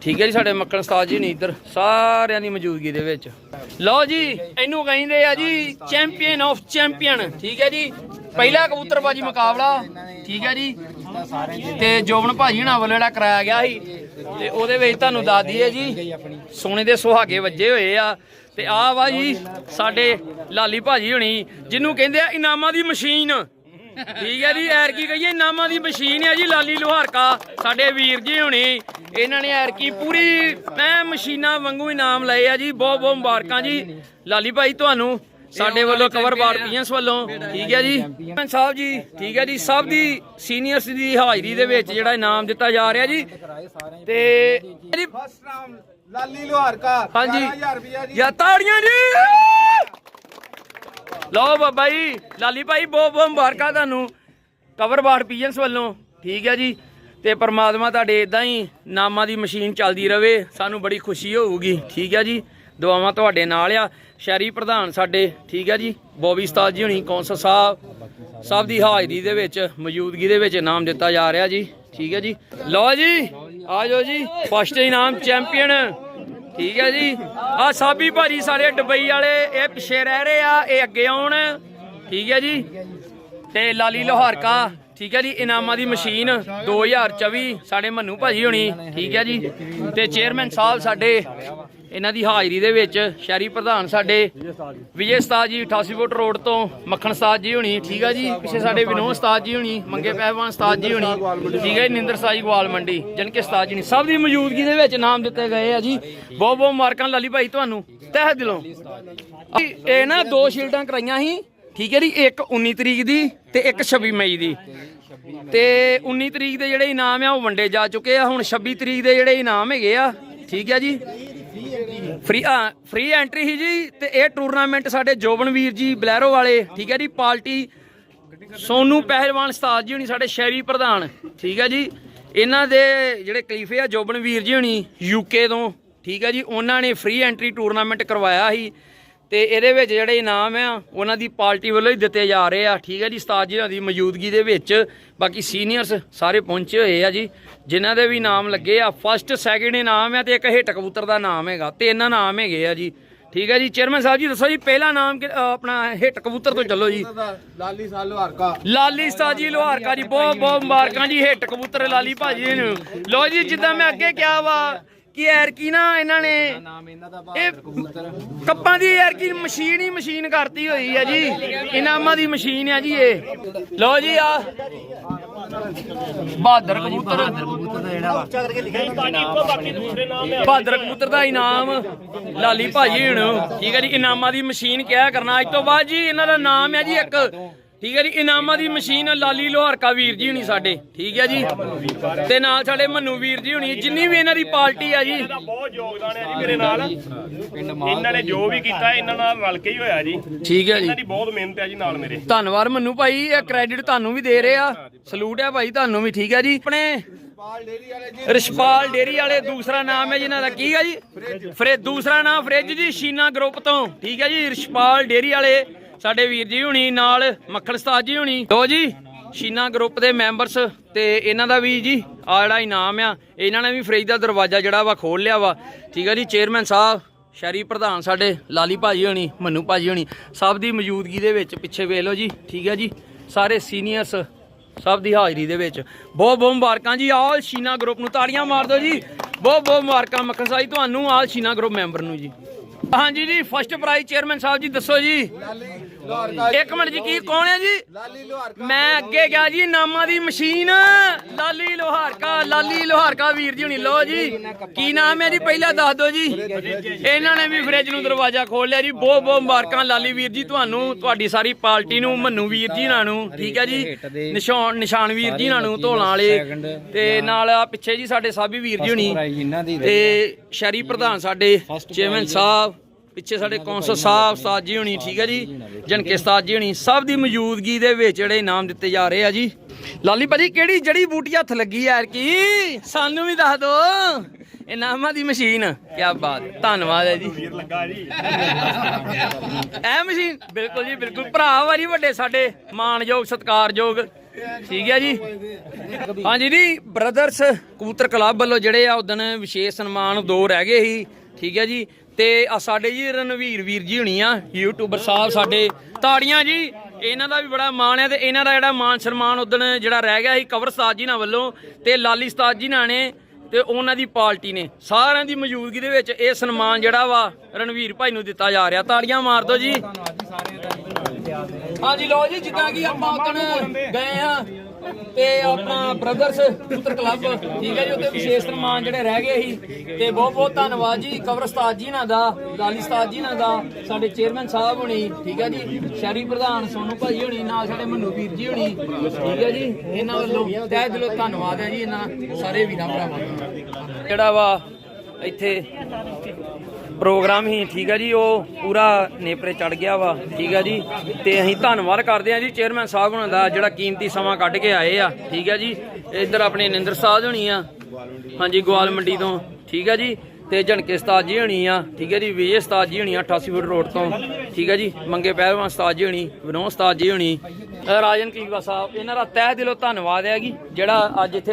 ਠੀਕ ਹੈ ਜੀ ਸਾਡੇ ਮੱਕੜ ਉਸਤਾਦ ਜੀ ਨੇ ਇੱਧਰ ਸਾਰਿਆਂ ਦੀ ਮੌਜੂਦਗੀ ਦੇ ਵਿੱਚ। ਲਓ ਜੀ, ਇਹਨੂੰ ਕਹਿੰਦੇ ਆ ਜੀ ਚੈਂਪੀਅਨ ਆਫ ਚੈਂਪੀਅਨ। ਠੀਕ ਹੈ ਜੀ, ਪਹਿਲਾ ਕਬੂਤਰਬਾਜੀ ਮੁਕਾਬਲਾ। ਠੀਕ ਹੈ ਜੀ, ਤੇ ਜੋਬਨ ਭਾਜੀ ਹੁਣਾਂ ਵੱਲੋਂ ਜਿਹੜਾ ਕਰਾਇਆ ਗਿਆ ਸੀ, ਤੇ ਉਹਦੇ ਵਿੱਚ ਤੁਹਾਨੂੰ ਦੱਸ ਦਈਏ ਜੀ, ਸੋਨੇ ਦੇ ਸੁਹਾਗੇ ਵੱਜੇ ਹੋਏ ਆ। ਤੇ ਆਹ ਵਾ ਜੀ, ਸਾਡੇ ਲਾਲੀ ਭਾਜੀ ਹੁਣੀ, ਜਿਹਨੂੰ ਕਹਿੰਦੇ ਆ ਇਨਾਮਾਂ ਦੀ ਮਸ਼ੀਨ। ਠੀਕ ਹੈ ਜੀ ਐਰ ਕੀ ਕਹੀਏ ਇਨਾਮਾਂ ਦੀ ਮਸ਼ੀਨ ਹੈ ਜੀ ਲਾਲੀ ਲੋਹਾਰਕਾ ਸਾਡੇ ਵੀਰ ਜੀ ਹੁਣੀ। ਇਹਨਾਂ ਨੇ ਐਰ ਕੀ ਪੂਰੀ ਐ ਮਸ਼ੀਨਾਂ ਵਾਂਗੂ ਇਨਾਮ ਲਏ ਆ ਜੀ ਬਹੁਤ ਬਹੁਤ ਮੁਬਾਰਕਾਂ ਜੀ। ਲਾਲੀ ਭਾਈ ਤੁਹਾਨੂੰ ਸਾਡੇ ਵੱਲੋਂ ਕਵਰ ਬਾਰ ਪੀਐਸ ਵੱਲੋਂ। ਠੀਕ ਹੈ ਜੀ। ਚੇਅਰਮੈਨ ਸਾਹਿਬ ਜੀ ਠੀਕ ਹੈ ਜੀ ਸਭ ਦੀ ਸੀਨੀਅਰਸ ਦੀ ਹਾਜ਼ਰੀ ਦੇ ਵਿੱਚ ਜਿਹੜਾ ਇਨਾਮ ਦਿੱਤਾ ਜਾ ਰਿਹਾ ਜੀ। ਤੇ ਨਾਮ ਲਾਲੀ ਲੋਹਾਰ ਕਾ ਹਾਂਜੀ 11000 ਰੁਪਿਆ ਜੀ। ਯਾ ਤਾੜੀਆਂ ਜੀ! ਲਓ ਬਾਬਾ ਜੀ, ਲਾਲੀ ਭਾਈ, ਬਹੁਤ ਬਹੁਤ ਮੁਬਾਰਕਾਂ ਤੁਹਾਨੂੰ। ਕਵਰ ਬਾਰ ਪੀਜਨਸ ਵੱਲੋਂ, ਠੀਕ ਹੈ ਜੀ। ਤੇ ਪਰਮਾਤਮਾ ਤੁਹਾਡੇ ਇਦਾਂ ਹੀ ਨਾਮਾਂ ਦੀ ਮਸ਼ੀਨ ਚੱਲਦੀ ਰਵੇ, ਸਾਨੂੰ ਬੜੀ ਖੁਸ਼ੀ ਹੋਊਗੀ, ਠੀਕ ਹੈ ਜੀ। ਦੁਆਵਾਂ ਤੁਹਾਡੇ ਨਾਲ ਆ। ਸ਼ਹਿਰੀ ਪ੍ਰਧਾਨ ਸਾਡੇ, ਠੀਕ ਹੈ ਜੀ। ਬੋਬੀ ਉਸਤਾਦ ਜੀ ਹੁਣੀ, ਕੌਂਸਲ ਸਾਹਿਬ, ਸਭ ਦੀ ਹਾਜ਼ਰੀ ਦੇ ਵਿੱਚ, ਮੌਜੂਦਗੀ ਦੇ ਵਿੱਚ ਇਨਾਮ ਦਿੱਤਾ ਜਾ ਰਿਹਾ ਜੀ, ਠੀਕ ਹੈ ਜੀ। ਲਓ ਜੀ, ਆ ਜਾਓ ਜੀ, ਫਸਟ ਇਨਾਮ ਚੈਂਪੀਅਨ। ਠੀਕ ਹੈ ਜੀ। ਆ ਸਾਬੀ ਭਾਜੀ ਸਾਰੇ ਦੁਬਈ ਵਾਲੇ, ਇਹ ਪਿੱਛੇ ਰਹਿ ਰਹੇ ਆ, ਇਹ ਅੱਗੇ ਆਉਣ। ਠੀਕ ਹੈ ਜੀ। ਤੇ ਲਾਲੀ ਲੋਹਾਰਕਾ, ਠੀਕ ਹੈ ਜੀ, ਇਨਾਮਾਂ ਦੀ ਮਸ਼ੀਨ 2024 ਸਾਡੇ ਮੰਨੂ ਭਾਜੀ ਹੋਣੀ, ਠੀਕ ਹੈ ਜੀ। ਤੇ ਚੇਅਰਮੈਨ ਸਾਹਿਬ ਸਾਡੇ ਇਹਨਾਂ ਦੀ ਹਾਜ਼ਰੀ ਦੇ ਵਿੱਚ ਸ਼ਹਿਰੀ ਪ੍ਰਧਾਨ ਸਾਡੇ ਵਿਜੇ ਉਸਤਾਦ ਜੀ। 88 ਫੁੱਟ ਰੋਡ ਤੋਂ ਮੱਖਣ ਉਸਤਾਦ ਜੀ ਹੋਣੀ ਠੀਕ ਹੈ ਜੀ? ਪਿੱਛੇ ਸਾਡੇ ਵਿਨੋਦ ਉਸਤਾਦ ਜੀ ਹੋਣੀ ਮੰਗੇ ਪਹਿਲਵਾਨ ਉਸਤਾਦ ਜੀ ਹੋਣੀ ਠੀਕ ਹੈ ਜੀ? ਨਿੰਦਰ ਸਾਹ ਜੀ ਗਵਾਲ ਮੰਡੀ ਜਨਕੇ ਉਸਤਾਦ ਜੀ ਨੇ ਸਭ ਦੀ ਮੌਜੂਦਗੀ ਦੇ ਵਿੱਚ ਨਾਮ ਦਿੱਤੇ ਗਏ ਆ ਜੀ। ਬਹੁਤ ਬਹੁਤ ਮੁਬਾਰਕਾਂ ਲਾਲੀ ਭਾਈ ਤੁਹਾਨੂੰ। ਤਹਿ ਦਿਲੋਂ। ਇਹ ਨਾ ਦੋ ਸ਼ੀਲਡਾਂ ਕਰਾਈਆਂ ਸੀ ਠੀਕ ਹੈ ਜੀ? ਇੱਕ 19 ਤਰੀਕ ਦੀ ਤੇ ਇੱਕ 26 ਮਈ ਦੀ। ਤੇ 19 ਤਰੀਕ ਦੇ ਜਿਹੜੇ ਇਨਾਮ ਆ ਉਹ ਵੰਡੇ ਜਾ ਚੁੱਕੇ ਆ। ਹੁਣ 26 ਤਰੀਕ ਦੇ ਜਿਹੜੇ ਇਨਾਮ ਹੈਗੇ ਆ ਠੀਕ ਹੈ ਜੀ? ਫ੍ਰੀ ਆ ਫ੍ਰੀ ਐਂਟਰੀ ਹੀ ਜੀ ਤੇ ਇਹ ਟੂਰਨਾਮੈਂਟ ਸਾਡੇ ਜੋਬਨਵੀਰ ਜੀ ਬਲੈਰੋ ਵਾਲੇ, ਠੀਕ ਹੈ ਜੀ, ਪਾਰਟੀ ਸੋਨੂ ਪਹਿਲਵਾਨ ਉਸਤਾਦ ਜੀ ਹੁਣੀ, ਸਾਡੇ ਸ਼ਹਿਰੀ ਪ੍ਰਧਾਨ, ਠੀਕ ਹੈ ਜੀ। ਇਹਨਾਂ ਦੇ ਜਿਹੜੇ ਕਲੀਫੇ ਆ ਜੋਬਨਵੀਰ ਜੀ ਹੁਣੀ ਯੂਕੇ ਤੋਂ, ਠੀਕ ਹੈ ਜੀ, ਉਹਨਾਂ ਨੇ ਫ੍ਰੀ ਐਂਟਰੀ ਟੂਰਨਾਮੈਂਟ ਕਰਵਾਇਆ ਸੀ। ਤੇ ਇਹਦੇ ਵਿੱਚ ਜਿਹੜੇ ਇਨਾਮ ਆ ਉਹਨਾਂ ਦੀ ਪਾਰਟੀ ਵੱਲੋਂ ਹੀ ਦਿੱਤੇ ਜਾ ਰਹੇ ਆ। ਠੀਕ ਹੈ ਜੀ ਉਸਤਾਦ ਜੀ ਦੀ ਮੌਜੂਦਗੀ ਦੇ ਵਿੱਚ ਬਾਕੀ ਸੀਨੀਅਰਸ ਸਾਰੇ ਪਹੁੰਚੇ ਹੋਏ ਆ ਜੀ ਜਿਨ੍ਹਾਂ ਦੇ ਵੀ ਨਾਮ ਲੱਗੇ ਆ। ਫਸਟ ਸੈਕਿੰਡ ਇਨਾਮ ਆ ਤੇ ਇੱਕ ਹਿੱਟ ਕਬੂਤਰ ਦਾ ਨਾਮ ਹੈਗਾ ਤਿੰਨ ਨਾਮ ਹੈਗੇ ਆ ਜੀ। ਠੀਕ ਹੈ ਜੀ ਚੇਅਰਮੈਨ ਸਾਹਿਬ ਜੀ ਦੱਸੋ ਜੀ ਪਹਿਲਾ ਨਾਮ ਆਪਣਾ ਹਿੱਟ ਕਬੂਤਰ ਤੋਂ ਚੱਲੋ ਜੀ। ਲਾਲੀ ਸਾਲ ਲੋਹਾਰ ਕਾ ਲਾਲੀ ਉਸਤਾਦ ਜੀ ਲੋਹਾਰਕਾ ਜੀ ਬਹੁਤ ਬਹੁਤ ਮੁਬਾਰਕਾਂ ਜੀ ਹਿੱਟ ਕਬੂਤਰ ਲਾਲੀ ਭਾਜੀ ਨੂੰ। ਲੋ ਜੀ ਜਿੱਦਾਂ ਮੈਂ ਅੱਗੇ ਕਿਹਾ ਵਾ ਕਿ ਐਰ ਕੀ ਨਾ ਇਹਨਾਂ ਨੇ ਨਾਮ ਇਹਨਾਂ ਦਾ ਇਹ ਕੱਪਾਂ ਦੀ ਯਾਰ ਕੀ ਮਸ਼ੀਨ ਹੀ ਮਸ਼ੀਨ ਕਰਤੀ ਹੋਈ ਆ ਜੀ। ਇਨਾਮਾਂ ਦੀ ਮਸ਼ੀਨ ਆ ਜੀ ਇਹ। ਲਓ ਜੀ ਆ। ਬਹਾਦਰ ਕਬੂਤਰ। ਬਹਾਦਰ ਕਬੂਤਰ ਦਾ ਇਨਾਮ। ਲਾਲੀ ਭਾਜੀ ਹੁਣ। ਠੀਕ ਹੈ ਜੀ ਇਨਾਮਾਂ ਦੀ ਮਸ਼ੀਨ ਕਿਹਾ ਕਰਨਾ? ਅੱਜ ਤੋਂ ਬਾਅਦ ਜੀ ਇਹਨਾਂ ਦਾ ਨਾਮ ਹੈ ਜੀ ਇੱਕ ਠੀਕ ਹੈ ਜੀ ਇਨਾਮਾਂ ਦੀ ਮਸ਼ੀਨ ਲਾਲੀ ਲੋਹਾਰਕਾ ਵੀਰ ਜੀ ਹੁਣੀ ਸਾਡੇ ਠੀਕ ਹੈ ਜੀ। ਤੇ ਨਾਲ ਸਾਡੇ ਮੰਨੂ ਵੀਰ ਜੀ ਹੁਣੀ ਜਿੰਨੀ ਵੀ ਇਹਨਾਂ ਦੀ ਪਾਰਟੀ ਆ ਜੀ। ਇਹਦਾ ਬਹੁਤ ਯੋਗਦਾਨ ਹੈ ਜੀ ਮੇਰੇ ਨਾਲ। ਇਹਨਾਂ ਨੇ ਜੋ ਵੀ ਕੀਤਾ ਇਹਨਾਂ ਨਾਲ ਰਲ ਕੇ ਹੀ ਹੋਇਆ ਜੀ। ਠੀਕ ਹੈ ਜੀ। ਇਹਨਾਂ ਦੀ ਬਹੁਤ ਮਿਹਨਤ ਹੈ ਜੀ ਨਾਲ ਮੇਰੇ। ਧੰਨਵਾਦ ਮੰਨੂ ਭਾਈ ਇਹ ਕ੍ਰੈਡਿਟ ਤੁਹਾਨੂੰ ਵੀ ਦੇ ਰਹੇ ਆ। ਸਲੂਟ ਹੈ ਭਾਈ ਤੁਹਾਨੂੰ ਵੀ ਠੀਕ ਹੈ ਜੀ। ਆਪਣੇ ਪਾਲ ਡੇਰੀ ਵਾਲੇ ਜੀ ਰਿਸ਼ਪਾਲ ਡੇਰੀ ਵਾਲੇ ਦੂਸਰਾ ਨਾਮ ਹੈ ਜਿਨ੍ਹਾਂ ਦਾ ਕੀ ਹੈ ਜੀ? ਫਰੇ ਦੂਸਰਾ ਨਾਮ ਫ੍ਰਿਜ ਜੀ ਸ਼ੀਨਾ ਗਰੁੱਪ ਤੋਂ ਠੀਕ ਹੈ ਜੀ ਰਿਸ਼ਪਾਲ ਡੇਰੀ ਵਾਲੇ। ਸਾਡੇ ਵੀਰ ਜੀ ਹੁਣੀ ਨਾਲ ਮੱਖਣ ਉਸਤਾਦ ਜੀ ਹੁਣੀ। ਲੋ ਜੀ, ਸ਼ੀਨਾ ਗਰੁੱਪ ਦੇ ਮੈਂਬਰਸ ਤੇ ਇਹਨਾਂ ਦਾ ਵੀ ਜੀ ਆ ਜਿਹੜਾ ਇਨਾਮ ਆ, ਇਹਨਾਂ ਨੇ ਵੀ ਫ੍ਰਿਜ ਦਾ ਦਰਵਾਜ਼ਾ ਜਿਹੜਾ ਵਾ ਖੋਲ ਲਿਆ ਵਾ। ਠੀਕ ਆ ਜੀ ਚੇਅਰਮੈਨ ਸਾਹਿਬ, ਸ਼ਹਿਰੀ ਪ੍ਰਧਾਨ ਸਾਡੇ ਲਾਲੀ ਭਾਜੀ ਹੋਣੀ, ਮੰਨੂ ਭਾਜੀ ਹੋਣੀ, ਸਭ ਦੀ ਮੌਜੂਦਗੀ ਦੇ ਵਿੱਚ ਪਿੱਛੇ ਵੇਖ ਲਓ ਜੀ, ਠੀਕ ਹੈ ਜੀ, ਸਾਰੇ ਸੀਨੀਅਰਸ ਸਭ ਦੀ ਹਾਜ਼ਰੀ ਦੇ ਵਿੱਚ। ਬਹੁਤ ਬਹੁਤ ਮੁਬਾਰਕਾਂ ਜੀ ਆਲ ਸ਼ੀਨਾ ਗਰੁੱਪ ਨੂੰ ਤਾੜੀਆਂ ਮਾਰ ਦਿਓ ਜੀ। ਬਹੁਤ ਬਹੁਤ ਮੁਬਾਰਕਾਂ ਮੱਖਣ ਸਾਈ ਤੁਹਾਨੂੰ ਆਲ ਸ਼ੀਨਾ ਗਰੁੱਪ ਮੈਂਬਰ ਨੂੰ ਜੀ। ਹਾਂਜੀ ਜੀ first prize chairman Sahib ji ਦੱਸੋ ਜੀ। ਇੱਕ ਮਿੰਟ ਜੀ ਕੀ ਕੌਣ ਹੈ ਜੀ? ਲਾਲੀ ਲੋਹਾਰ ਕਾ ਮੈਂ ਅੱਗੇ ਗਿਆ ਜੀ ਨਾਮਾਂ ਦੀ ਮਸ਼ੀਨ। ਲਾਲੀ ਲੋਹਾਰਕਾ ਲਾਲੀ ਲੋਹਾਰਕਾ ਵੀਰ ਜੀ ਹੁਣੀ। ਲੋ ਜੀ ਕੀ ਨਾਮ ਹੈ ਜੀ? ਪਹਿਲਾਂ ਦੱਸ ਦਿਓ ਜੀ। ਇਹਨਾਂ ਨੇ ਵੀ ਫ੍ਰਿਜ ਨੂੰ ਦਰਵਾਜ਼ਾ ਖੋਲ ਲਿਆ ਜੀ। ਬਹੁਤ ਬਹੁਤ ਮੁਬਾਰਕਾਂ ਲਾਲੀ ਵੀਰ ਜੀ ਤੁਹਾਨੂੰ ਤੁਹਾਡੀ ਸਾਰੀ ਪਾਰਟੀ ਨੂੰ ਮੰਨੂ ਵੀਰ ਜੀ ਨਾਲ ਨੂੰ ਠੀਕ ਹੈ ਜੀ? ਨਿਸ਼ਾਨ ਨਿਸ਼ਾਨ ਵੀਰ ਜੀ ਨਾਲ ਨੂੰ ਧੋਲਾਂ ਵਾਲੇ। ਤੇ ਨਾਲ ਆ ਪਿੱਛੇ ਜੀ ਸਾਡੇ ਸਾਬੀ ਵੀਰ ਜੀ ਹੁਣੀ। ਤੇ ਸ਼ਹਿਰੀ ਪ੍ਰਧਾਨ ਸਾਡੇ ਚੇਅਰਮੈਨ ਸਾਹਿਬ ਪਿੱਛੇ ਸਾਡੇ ਕੌਂਸਲ ਸਾਹਿਬ ਉਸਤਾਦ ਜੀ ਹੁਣੀ ਠੀਕ ਹੈ ਜੀ? ਜਨਕੇ ਉਸਤਾਦ ਜੀ ਹੁਣੀ ਸਭ ਦੀ ਮੌਜੂਦਗੀ ਦੇ ਵਿੱਚ ਜਿਹੜੇ ਇਨਾਮ ਦਿੱਤੇ ਜਾ ਰਹੇ ਆ ਜੀ। ਲਾਲੀ ਭਾਜੀ ਕਿਹੜੀ ਜੜੀ ਬੂਟੀ ਹੱਥ ਲੱਗੀ ਯਾਰ ਕੀ ਸਾਨੂੰ ਵੀ ਦੱਸ ਦੋ। ਇਨਾਮਾਂ ਦੀ ਮਸ਼ੀਨ। ਕੀ ਬਾਤ ਧੰਨਵਾਦ ਹੈ ਜੀ। ਇਹ ਮਸ਼ੀਨ? ਬਿਲਕੁਲ ਜੀ ਬਿਲਕੁਲ। ਭਰਾ ਵਾਰੀ ਵੱਡੇ ਸਾਡੇ ਮਾਣਯੋਗ ਸਤਿਕਾਰਯੋਗ। ਠੀਕ ਹੈ ਜੀ। ਹਾਂਜੀ ਜੀ ਬ੍ਰਦਰਸ ਕਬੂਤਰ ਕਲੱਬ ਵੱਲੋਂ ਜਿਹੜੇ ਆ ਉਦਣ ਵਿਸ਼ੇਸ਼ ਸਨਮਾਨ ਦੋ ਰਹਿ ਗਏ ਸੀ। ਠੀਕ ਹੈ ਜੀ। ਤੇ ਆ ਸਾਡੇ ਜੀ ਰਣਵੀਰ ਵੀਰ ਜੀ ਹੁਣੀ ਆ ਯੂਟਿਊਬਰ ਸਾਹਿਬ ਸਾਡੇ। ਤਾੜੀਆਂ ਜੀ, ਇਹਨਾਂ ਦਾ ਵੀ ਬੜਾ ਮਾਣ ਹੈ ਤੇ ਇਹਨਾਂ ਦਾ ਜਿਹੜਾ ਮਾਨ ਸਨਮਾਨ ਉਦਣ ਜਿਹੜਾ ਰਹਿ ਗਿਆ ਸੀ ਕਵਰ ਸਤਾਜ ਜੀ ਨਾਲ ਵੱਲੋਂ ਤੇ ਲਾਲੀ ਸਤਾਜ ਜੀ ਨਾਲ ਨੇ ਤੇ ਉਹਨਾਂ ਦੀ ਪਾਰਟੀ ਨੇ। ਸਾਰਿਆਂ ਦੀ ਮੌਜੂਦਗੀ ਦੇ ਵਿੱਚ ਇਹ ਸਨਮਾਨ ਜਿਹੜਾ ਵਾ ਰਣਵੀਰ ਭਾਈ ਨੂੰ ਦਿੱਤਾ ਜਾ ਰਿਹਾ। ਤਾੜੀਆਂ ਮਾਰ ਦਿਓ ਜੀ। ਹਾਂਜੀ ਲੋ ਜੀ, ਜਿੱਦਾਂ ਕਿ ਆਪਾਂ ਉਦਣ ਗਏ ਆ ਤੇ ਆਪਣਾ ਬ੍ਰਦਰਸ ਪੁੱਤਰ ਕਲੱਬ ਠੀਕ ਹੈ ਜੀ ਉੱਤੇ ਵਿਸ਼ੇਸ਼ ਸਨਮਾਨ ਜਿਹੜੇ ਰਹਿ ਗਏ ਸੀ। ਤੇ ਬਹੁਤ ਬਹੁਤ ਧੰਨਵਾਦ ਜੀ, ਕਵਰ ਜੀ ਨਾਲ ਦਾ ਲਾਲੀ ਜੀ ਨਾਲ ਦਾ, ਸਾਡੇ ਚੇਅਰਮੈਨ ਸਾਹਿਬ ਹੋਣੀ, ਠੀਕ ਹੈ ਜੀ, ਸ਼ਹਿਰੀ ਪ੍ਰਧਾਨ ਸੋਨੂ ਭਾਈ ਹੋਣੀ, ਨਾਲ ਸਾਡੇ ਮਨੂ ਵੀਰ ਜੀ ਹੋਣੀ, ਠੀਕ ਹੈ ਜੀ, ਇਹਨਾਂ ਵੱਲੋਂ ਤਹਿ ਦਿਲੋਂ ਧੰਨਵਾਦ ਹੈ ਜੀ, ਇਹਨਾਂ ਸਾਰੇ ਵੀਰਾਂ ਭਰਾਵਾਂ ਦਾ। ਜਿਹੜਾ ਵਾ ਇੱਥੇ ਪ੍ਰੋਗਰਾਮ ਹੀ, ਠੀਕ ਹੈ ਜੀ, ਉਹ ਪੂਰਾ ਨੇਪਰੇ ਚੜ ਗਿਆ ਵਾ, ਠੀਕ ਆ ਜੀ। ਤੇ ਅਸੀਂ ਧੰਨਵਾਦ ਕਰਦੇ ਹਾਂ ਜੀ, ਚੇਅਰਮੈਨ ਸਾਹਿਬ ਹੁਣਾਂ ਦਾ, ਜਿਹੜਾ ਕੀਮਤੀ ਸਮਾਂ ਕੱਢ ਕੇ ਆਏ ਆ, ਠੀਕ ਹੈ ਜੀ। ਇੱਧਰ ਆਪਣੇ ਨਿੰਦਰ ਸਾਹਿਬ ਹੋਣੀ ਆ। ਹਾਂਜੀ, ਗਵਾਲ ਮੰਡੀ ਤੋਂ, ਠੀਕ ਆ ਜੀ। ਤੇ ਝਣਕੇ ਸਤਾਜ ਜੀ ਹੋਣੀ ਆ, ਠੀਕ ਹੈ ਜੀ। ਵਿਜੇ ਸਤਾਜ ਜੀ ਹੋਣੀ ਆ 88 ਫੁੱਟ ਰੋਡ ਤੋਂ, ਠੀਕ ਹੈ ਜੀ। ਮੰਗੇ ਪਹਿਲਵਾਨ ਉਸਤਾਦ ਜੀ ਹੋਣੀ, ਵਿਨੋਦ ਸਤਾਜ ਜੀ ਹੋਣੀ। ਰਾਜਨ ਕੀਵਾ ਸਾਹਿਬ, ਇਹਨਾਂ ਦਾ ਤਹਿ ਦਿਲੋਂ ਧੰਨਵਾਦ ਹੈ ਜੀ, ਜਿਹੜਾ ਅੱਜ ਇੱਥੇ